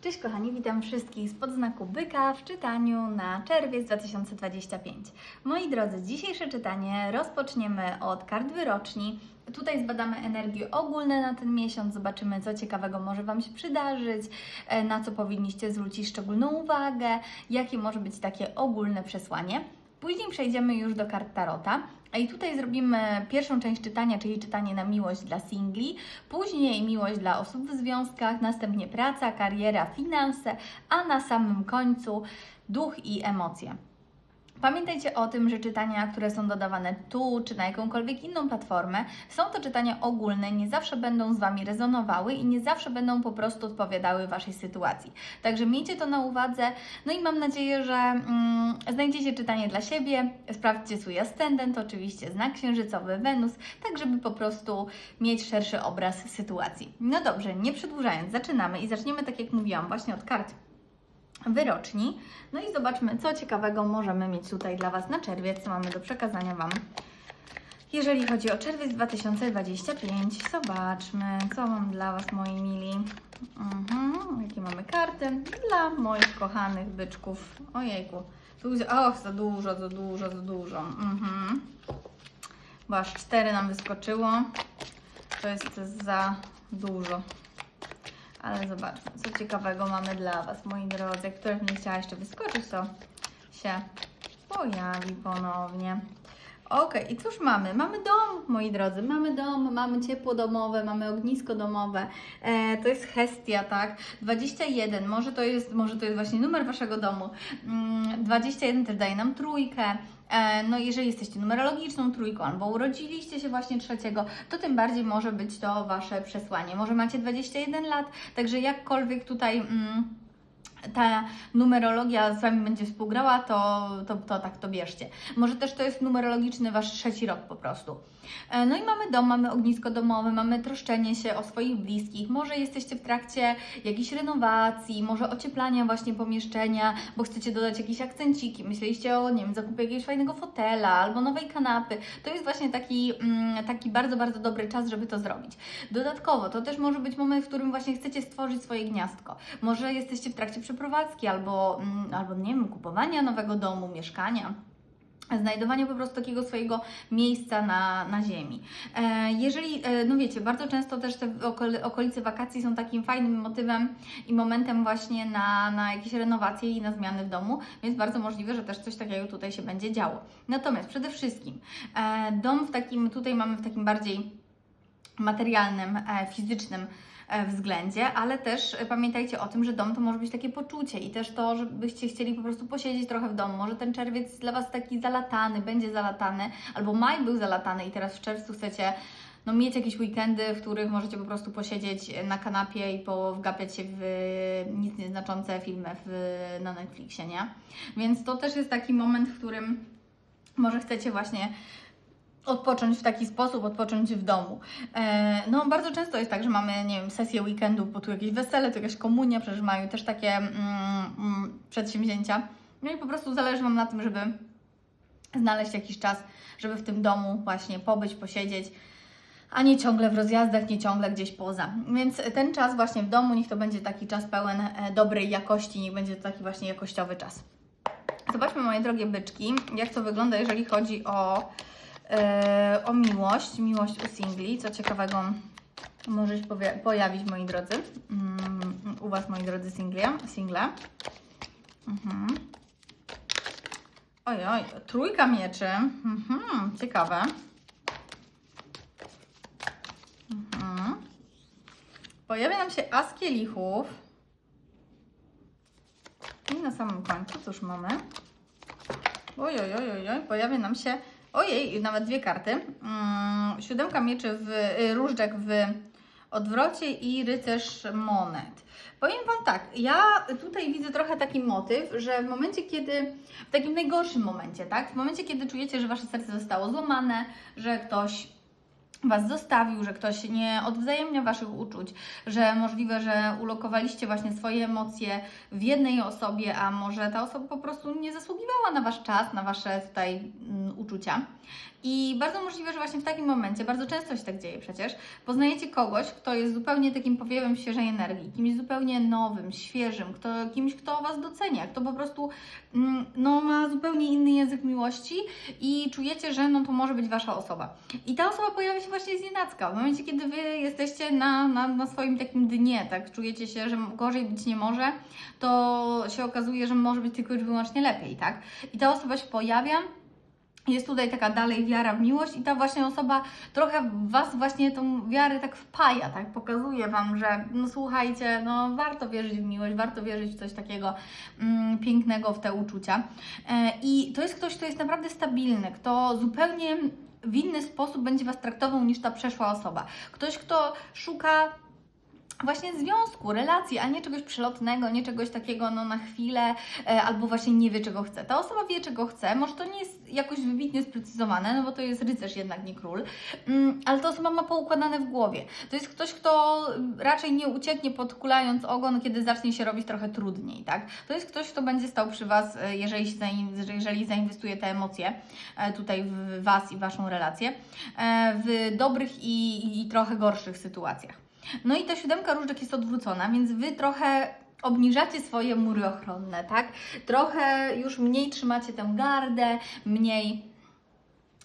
Cześć kochani, witam wszystkich spod znaku byka w czytaniu na czerwiec 2025. Moi drodzy, dzisiejsze czytanie rozpoczniemy od kart wyroczni. Tutaj zbadamy energie ogólne na ten miesiąc, zobaczymy co ciekawego może Wam się przydarzyć, e, na co powinniście zwrócić szczególną uwagę, jakie może być takie ogólne przesłanie. Później przejdziemy już do kart Tarota. I tutaj zrobimy pierwszą część czytania, czyli czytanie na miłość dla singli, później miłość dla osób w związkach, następnie praca, kariera, finanse, a na samym końcu duch i emocje. Pamiętajcie o tym, że czytania, które są dodawane tu czy na jakąkolwiek inną platformę, są to czytania ogólne, nie zawsze będą z Wami rezonowały i nie zawsze będą po prostu odpowiadały Waszej sytuacji. Także miejcie to na uwadze, no i mam nadzieję, że mm, znajdziecie czytanie dla siebie, sprawdźcie swój ascendent, oczywiście znak księżycowy Wenus, tak żeby po prostu mieć szerszy obraz sytuacji. No dobrze, nie przedłużając, zaczynamy i zaczniemy tak jak mówiłam właśnie od kart wyroczni. No i zobaczmy, co ciekawego możemy mieć tutaj dla Was na czerwiec, co mamy do przekazania Wam. Jeżeli chodzi o czerwiec 2025, zobaczmy, co mam dla Was, moi mili. Mhm, jakie mamy karty dla moich kochanych byczków. Ojejku, tu, och, za dużo, za dużo, za dużo. Mhm. Bo aż cztery nam wyskoczyło. To jest za dużo. Ale zobaczmy, co ciekawego mamy dla Was, moi drodzy. Jak któraś nie chciała jeszcze wyskoczyć, to się pojawi ponownie. Ok, i cóż mamy? Mamy dom, moi drodzy, mamy dom, mamy ciepło domowe, mamy ognisko domowe. E, to jest Hestia, tak? 21, może to jest, może to jest właśnie numer Waszego domu. Mm, 21 też daje nam trójkę. E, No, jeżeli jesteście numerologiczną trójką albo urodziliście się właśnie trzeciego, to tym bardziej może być to Wasze przesłanie. Może macie 21 lat, także jakkolwiek tutaj. Mm, ta numerologia z Wami będzie współgrała, to, to, to tak to bierzcie. Może też to jest numerologiczny Wasz trzeci rok po prostu. E, No i mamy dom, mamy ognisko domowe, mamy troszczenie się o swoich bliskich. Może jesteście w trakcie jakiejś renowacji, może ocieplania właśnie pomieszczenia, bo chcecie dodać jakieś akcenciki. Myśleliście o, nie wiem, zakupie jakiegoś fajnego fotela albo nowej kanapy. To jest właśnie taki, mm, taki bardzo, bardzo dobry czas, żeby to zrobić. Dodatkowo, to też może być moment, w którym właśnie chcecie stworzyć swoje gniazdko. Może jesteście w trakcie przeprowadzki albo, mm, albo nie wiem, kupowania nowego domu, mieszkania znajdowanie po prostu takiego swojego miejsca na, na ziemi. E, jeżeli, e, no wiecie, bardzo często też te okol- okolice wakacji są takim fajnym motywem i momentem właśnie na, na jakieś renowacje i na zmiany w domu, więc bardzo możliwe, że też coś takiego tutaj się będzie działo. Natomiast przede wszystkim e, dom w takim, tutaj mamy w takim bardziej materialnym, fizycznym względzie, ale też e, pamiętajcie o tym, że dom to może być takie poczucie i też to, żebyście chcieli po prostu posiedzieć trochę w domu. Może ten czerwiec dla Was taki zalatany, będzie zalatany, albo maj był zalatany i teraz w czerwcu chcecie no, mieć jakieś weekendy, w których możecie po prostu posiedzieć na kanapie i powgapiać się w nic nieznaczące filmy w, na Netflixie, nie? Więc to też jest taki moment, w którym może chcecie właśnie odpocząć w taki sposób, odpocząć w domu. E, no, bardzo często jest tak, że mamy, nie wiem, sesję weekendu, bo tu jakieś wesele, tu jakaś komunia, przecież mają też takie mm, mm, przedsięwzięcia. No i po prostu zależy Wam na tym, żeby znaleźć jakiś czas, żeby w tym domu właśnie pobyć, posiedzieć, a nie ciągle w rozjazdach, nie ciągle gdzieś poza. Więc ten czas właśnie w domu, niech to będzie taki czas pełen e, dobrej jakości, niech będzie to taki właśnie jakościowy czas. Zobaczmy, moje drogie byczki, jak to wygląda, jeżeli chodzi o o miłość, miłość u singli. Co ciekawego może się pojawić, moi drodzy, mm, u Was, moi drodzy single. single. Mhm. Oj, oj, trójka mieczy. Mhm, ciekawe. Mhm. Pojawia nam się as kielichów. I na samym końcu, cóż mamy? Oj, oj, oj, oj, oj, pojawia nam się, ojej, nawet dwie karty. Mm, siódemka mieczy, w, y, różdżek w odwrocie i rycerz monet. Powiem Wam tak, ja tutaj widzę trochę taki motyw, że w momencie, kiedy, w takim najgorszym momencie, tak, w momencie, kiedy czujecie, że Wasze serce zostało złamane, że ktoś Was zostawił, że ktoś nie odwzajemnia Waszych uczuć, że możliwe, że ulokowaliście właśnie swoje emocje w jednej osobie, a może ta osoba po prostu nie zasługiwała na Wasz czas, na Wasze tutaj mm, uczucia. I bardzo możliwe, że właśnie w takim momencie, bardzo często się tak dzieje przecież, poznajecie kogoś, kto jest zupełnie takim powiewem świeżej energii, kimś zupełnie nowym, świeżym, kto, kimś, kto Was docenia, kto po prostu mm, no, ma zupełnie inny język miłości i czujecie, że no, to może być Wasza osoba. I ta osoba pojawia się właśnie z nienacka, w momencie, kiedy Wy jesteście na, na, na swoim takim dnie, tak, czujecie się, że gorzej być nie może, to się okazuje, że może być tylko i wyłącznie lepiej, tak? I ta osoba się pojawia, jest tutaj taka dalej wiara w miłość i ta właśnie osoba trochę Was właśnie tą wiarę tak wpaja, tak pokazuje Wam, że no słuchajcie, no warto wierzyć w miłość, warto wierzyć w coś takiego mm, pięknego, w te uczucia. E, I to jest ktoś, kto jest naprawdę stabilny, kto zupełnie w inny sposób będzie Was traktował niż ta przeszła osoba. Ktoś, kto szuka właśnie związku, relacji, a nie czegoś przelotnego, nie czegoś takiego no, na chwilę, e, albo właśnie nie wie, czego chce. Ta osoba wie, czego chce, może to nie jest jakoś wybitnie sprecyzowane, no bo to jest rycerz jednak, nie król, mm, ale ta osoba ma poukładane w głowie. To jest ktoś, kto raczej nie ucieknie podkulając ogon, kiedy zacznie się robić trochę trudniej, tak? To jest ktoś, kto będzie stał przy Was, e, jeżeli, się zain- jeżeli zainwestuje te emocje e, tutaj w Was i Waszą relację, w dobrych i, i trochę gorszych sytuacjach. No i ta siódemka różdżek jest odwrócona, więc Wy trochę obniżacie swoje mury ochronne, tak? Trochę już mniej trzymacie tę gardę, mniej,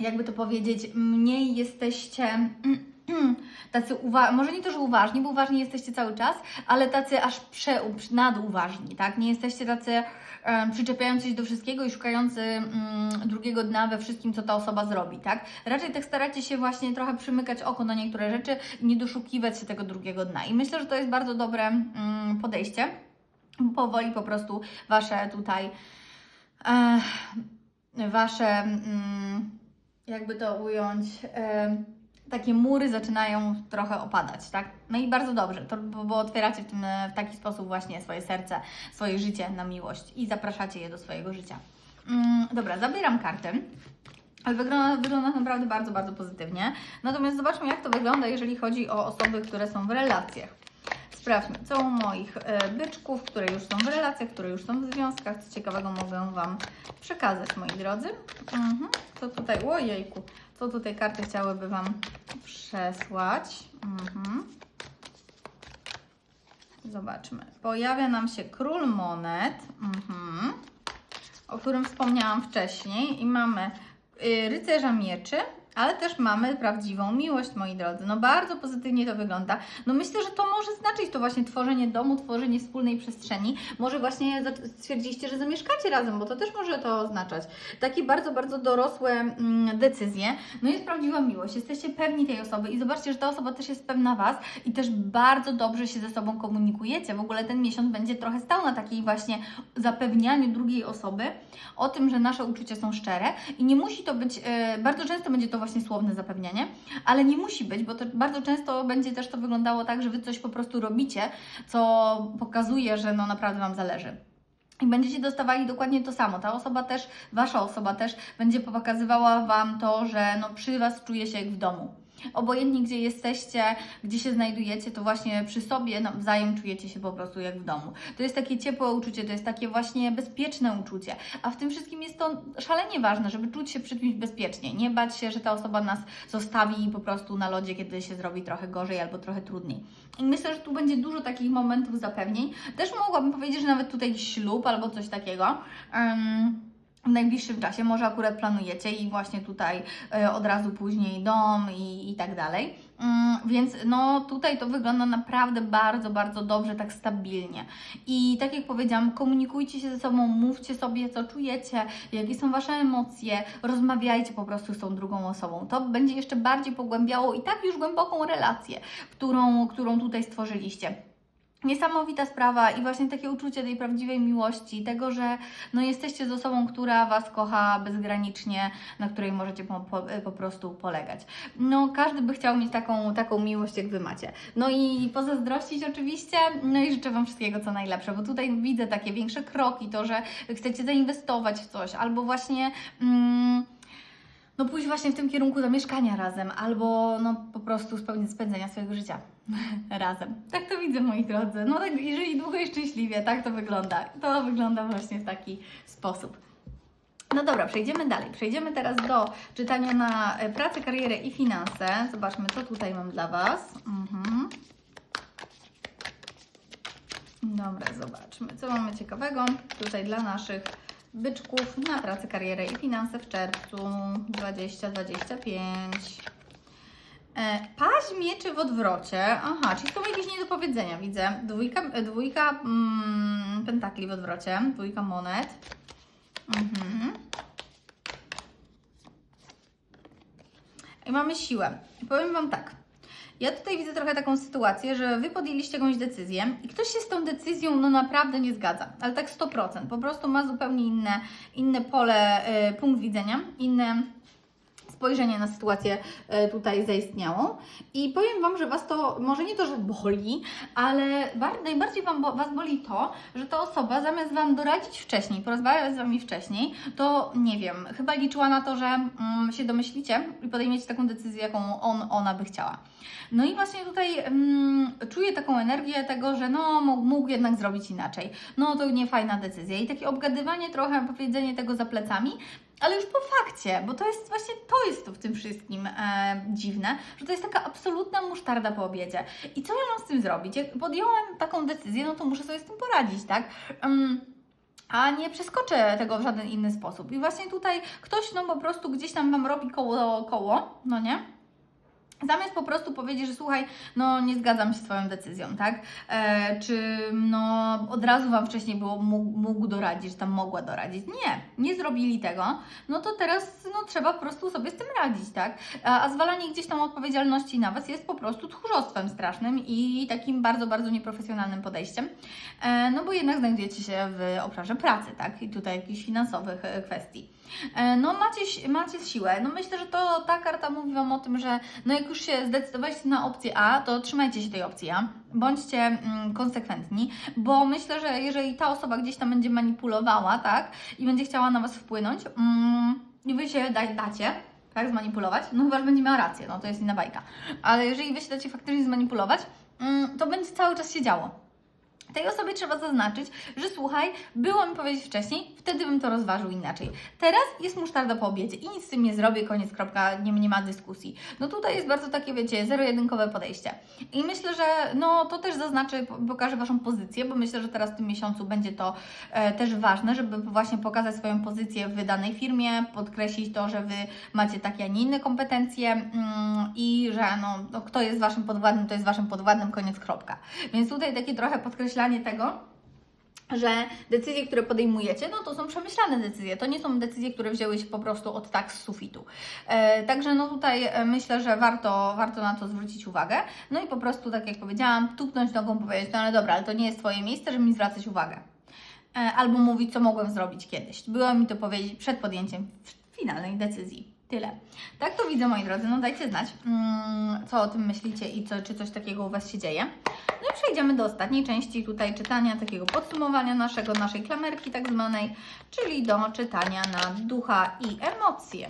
jakby to powiedzieć, mniej jesteście tacy może nie to, że uważni, bo uważni jesteście cały czas, ale tacy aż prze- naduważni, tak? Nie jesteście tacy przyczepiający się do wszystkiego i szukający mm, drugiego dna we wszystkim, co ta osoba zrobi, tak? Raczej tak staracie się właśnie trochę przymykać oko na niektóre rzeczy i nie doszukiwać się tego drugiego dna. I myślę, że to jest bardzo dobre mm, podejście. Powoli po prostu Wasze tutaj e, Wasze mm, jakby to ująć takie mury zaczynają trochę opadać, tak? No i bardzo dobrze, to, bo, otwieracie w, tym, w taki sposób właśnie swoje serce, swoje życie na miłość i zapraszacie je do swojego życia. Mm, dobra, zabieram karty. Ale wygląda, wygląda naprawdę bardzo, bardzo pozytywnie. Natomiast zobaczmy, jak to wygląda, jeżeli chodzi o osoby, które są w relacjach. Sprawdźmy, co u moich e, byczków, które już są w relacjach, które już są w związkach. Co ciekawego mogę Wam przekazać, moi drodzy. Mhm. Co tutaj, ojejku, co tutaj karty chciałyby Wam przesłać. Mhm. Zobaczmy. Pojawia nam się król monet, mhm. o którym wspomniałam wcześniej. I mamy y, rycerza mieczy, ale też mamy prawdziwą miłość, moi drodzy. No bardzo pozytywnie to wygląda. No myślę, że to może znaczyć to właśnie tworzenie domu, tworzenie wspólnej przestrzeni. Może właśnie stwierdziliście, że zamieszkacie razem, bo to też może to oznaczać. Takie bardzo, bardzo dorosłe mm, decyzje. No jest prawdziwa miłość. Jesteście pewni tej osoby i zobaczcie, że ta osoba też jest pewna Was i też bardzo dobrze się ze sobą komunikujecie. W ogóle ten miesiąc będzie trochę stał na takiej właśnie zapewnianiu drugiej osoby o tym, że nasze uczucia są szczere i nie musi to być, e, bardzo często będzie to właśnie słowne zapewnianie, ale nie musi być, bo to bardzo często będzie też to wyglądało tak, że Wy coś po prostu robicie, co pokazuje, że no naprawdę Wam zależy. I będziecie dostawali dokładnie to samo. Ta osoba też, Wasza osoba też będzie pokazywała Wam to, że no przy Was czuje się jak w domu. Obojętnie gdzie jesteście, gdzie się znajdujecie, to właśnie przy sobie nawzajem czujecie się po prostu jak w domu. To jest takie ciepłe uczucie, to jest takie właśnie bezpieczne uczucie. A w tym wszystkim jest to szalenie ważne, żeby czuć się przy czymś bezpiecznie. Nie bać się, że ta osoba nas zostawi po prostu na lodzie, kiedy się zrobi trochę gorzej albo trochę trudniej. I myślę, że tu będzie dużo takich momentów zapewnień. Też mogłabym powiedzieć, że nawet tutaj ślub albo coś takiego. Em, w najbliższym czasie, może akurat planujecie i właśnie tutaj e, od razu później dom i, i tak dalej. Mm, więc no tutaj to wygląda naprawdę bardzo, bardzo dobrze, tak stabilnie. I tak jak powiedziałam, komunikujcie się ze sobą, mówcie sobie, co czujecie, jakie są Wasze emocje, rozmawiajcie po prostu z tą drugą osobą. To będzie jeszcze bardziej pogłębiało i tak już głęboką relację, którą, którą tutaj stworzyliście. Niesamowita sprawa i właśnie takie uczucie tej prawdziwej miłości, tego, że no jesteście z osobą, która Was kocha bezgranicznie, na której możecie po, po, po prostu polegać. No każdy by chciał mieć taką, taką miłość, jak Wy macie. No i pozazdrościć oczywiście, no i życzę Wam wszystkiego co najlepsze, bo tutaj widzę takie większe kroki, to, że chcecie zainwestować w coś, albo właśnie... Mm, no pójść właśnie w tym kierunku do mieszkania razem, albo no po prostu spędzenia swojego życia razem. Tak to widzę, moi drodzy. No tak, jeżeli długo i szczęśliwie, tak to wygląda. To wygląda właśnie w taki sposób. No dobra, przejdziemy dalej. Przejdziemy teraz do czytania na e, pracę, karierę i finanse. Zobaczmy, co tutaj mam dla Was. Mhm. Dobra, zobaczmy, co mamy ciekawego tutaj dla naszych byczków na pracę, karierę i finanse w czerwcu 2025. E, Paź mieczy w odwrocie. Aha, czyli są jakieś niedopowiedzenia, widzę. Dwójka, dwójka mm, pentakli w odwrocie, dwójka monet. Mhm. I mamy siłę. Powiem Wam tak. Ja tutaj widzę trochę taką sytuację, że Wy podjęliście jakąś decyzję i ktoś się z tą decyzją no naprawdę nie zgadza, ale tak 100%. Po prostu ma zupełnie inne, inne pole, y, punkt widzenia, inne spojrzenie na sytuację e, tutaj zaistniałą. I powiem Wam, że Was to może nie to, że boli, ale bar- najbardziej wam Was boli to, że ta osoba zamiast Wam doradzić wcześniej, porozmawiać z Wami wcześniej, to nie wiem, chyba liczyła na to, że mm, się domyślicie i podejmiecie taką decyzję, jaką on, ona by chciała. No i właśnie tutaj mm, czuję taką energię tego, że no mógł jednak zrobić inaczej. No to nie fajna decyzja. I takie obgadywanie trochę, powiedzenie tego za plecami, ale już po fakcie, bo to jest właśnie to jest to w tym wszystkim e, dziwne, że to jest taka absolutna musztarda po obiedzie. I co ja mam z tym zrobić? Jak podjąłem taką decyzję, no to muszę sobie z tym poradzić, tak? Ym, a nie przeskoczę tego w żaden inny sposób. I właśnie tutaj ktoś no po prostu gdzieś tam Wam robi koło, koło no nie? Zamiast po prostu powiedzieć, że słuchaj, no nie zgadzam się z Twoją decyzją, tak? E, czy no od razu Wam wcześniej było mógł, mógł doradzić, że tam mogła doradzić. Nie, nie zrobili tego, no to teraz no, trzeba po prostu sobie z tym radzić, tak? A, a zwalanie gdzieś tam odpowiedzialności na Was jest po prostu tchórzostwem strasznym i takim bardzo, bardzo nieprofesjonalnym podejściem, e, no bo jednak znajdujecie się w obszarze pracy, tak? I tutaj jakichś finansowych e, kwestii. E, No macie, macie siłę. No myślę, że to ta karta mówi Wam o tym, że no jak już się zdecydowaliście na opcję A, to trzymajcie się tej opcji A. Bądźcie mm, konsekwentni, bo myślę, że jeżeli ta osoba gdzieś tam będzie manipulowała, tak, i będzie chciała na Was wpłynąć, mm, i Wy się da, dacie, tak, zmanipulować, no chyba, że będzie miała rację, no to jest inna bajka. Ale jeżeli Wy się dacie faktycznie zmanipulować, mm, to będzie cały czas się działo. Tej osobie trzeba zaznaczyć, że słuchaj, było mi powiedzieć wcześniej, wtedy bym to rozważył inaczej. Teraz jest musztarda po obiedzie i nic z tym nie zrobię, koniec, kropka, nie, nie ma dyskusji. No tutaj jest bardzo takie, wiecie, zero-jedynkowe podejście. I myślę, że no to też zaznaczy, po- pokaże Waszą pozycję, bo myślę, że teraz w tym miesiącu będzie to e, też ważne, żeby właśnie pokazać swoją pozycję w danej firmie, podkreślić to, że Wy macie takie, a nie inne kompetencje mm, i że no, no, kto jest Waszym podwładnym, to jest Waszym podwładnym, koniec, kropka. Więc tutaj takie trochę podkreślanie tego, że decyzje, które podejmujecie, no to są przemyślane decyzje. To nie są decyzje, które wzięły się po prostu od tak z sufitu. E, także no tutaj e, myślę, że warto, warto na to zwrócić uwagę. No i po prostu, tak jak powiedziałam, tupnąć nogą, powiedzieć, no ale dobra, ale to nie jest Twoje miejsce, żeby mi zwracać uwagę. E, albo mówić, co mogłem zrobić kiedyś. Było mi to powiedzieć przed podjęciem finalnej decyzji. Tyle. Tak to widzę, moi drodzy. No dajcie znać, mm, co o tym myślicie i co, czy coś takiego u Was się dzieje. No i przejdziemy do ostatniej części tutaj czytania, takiego podsumowania naszego, naszej klamerki tak zwanej, czyli do czytania na ducha i emocje.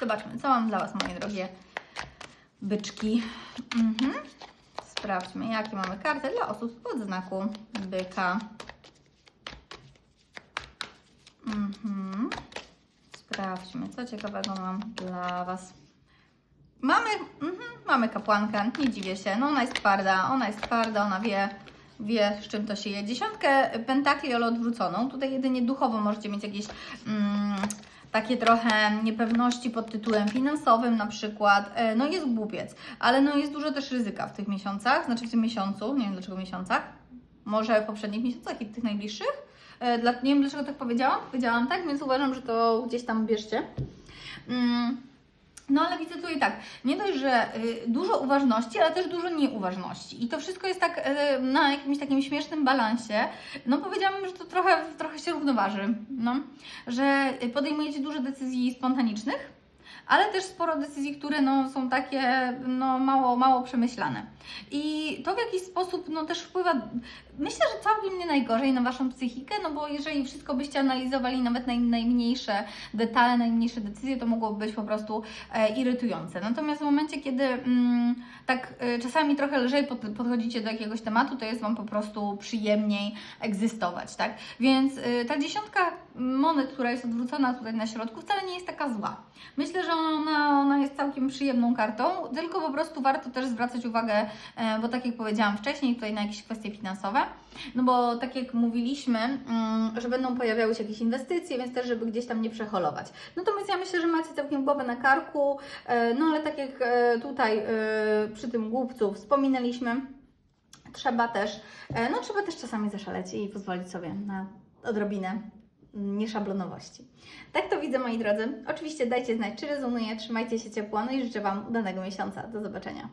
Zobaczmy, co mam dla Was, moje drogie byczki. Mhm. Sprawdźmy, jakie mamy karty dla osób spod znaku byka. Mhm. Sprawdźmy, co ciekawego mam dla Was. Mamy, mhm, mamy kapłankę, nie dziwię się. No ona jest twarda, ona jest twarda, ona wie, wie z czym to się je. Dziesiątkę pentakli, ale odwróconą. Tutaj jedynie duchowo możecie mieć jakieś mm, takie trochę niepewności pod tytułem finansowym na przykład. E, No jest głupiec, ale no jest dużo też ryzyka w tych miesiącach, znaczy w tym miesiącu, nie wiem dlaczego miesiącach, może w poprzednich miesiącach i tych najbliższych. E, Dla, nie wiem dlaczego tak powiedziałam, powiedziałam tak, więc uważam, że to gdzieś tam bierzcie. Mm. No ale widzę tutaj tak, nie dość, że y, dużo uważności, ale też dużo nieuważności. I to wszystko jest tak y, na jakimś takim śmiesznym balansie. No powiedziałabym, że to trochę, trochę się równoważy. No. Że podejmujecie dużo decyzji spontanicznych, ale też sporo decyzji, które no, są takie no, mało, mało przemyślane. I to w jakiś sposób no, też wpływa Myślę, że całkiem nie najgorzej na Waszą psychikę, no bo jeżeli wszystko byście analizowali, nawet naj, najmniejsze detale, najmniejsze decyzje, to mogłoby być po prostu e, irytujące. Natomiast w momencie, kiedy mm, tak e, czasami trochę lżej pod, podchodzicie do jakiegoś tematu, to jest Wam po prostu przyjemniej egzystować, tak? Więc e, ta dziesiątka monet, która jest odwrócona tutaj na środku, wcale nie jest taka zła. Myślę, że ona, ona jest całkiem przyjemną kartą, tylko po prostu warto też zwracać uwagę, e, bo tak jak powiedziałam wcześniej, tutaj na jakieś kwestie finansowe, no bo tak jak mówiliśmy, mm, że będą pojawiały się jakieś inwestycje, więc też, żeby gdzieś tam nie przeholować. Natomiast ja myślę, że macie całkiem głowę na karku, e, no ale tak jak e, tutaj przy tym głupcu wspominaliśmy, trzeba też, no trzeba też czasami zaszaleć i pozwolić sobie na odrobinę nieszablonowości. Tak to widzę, moi drodzy. Oczywiście dajcie znać, czy rezonuje, trzymajcie się ciepło, no i życzę Wam udanego miesiąca. Do zobaczenia.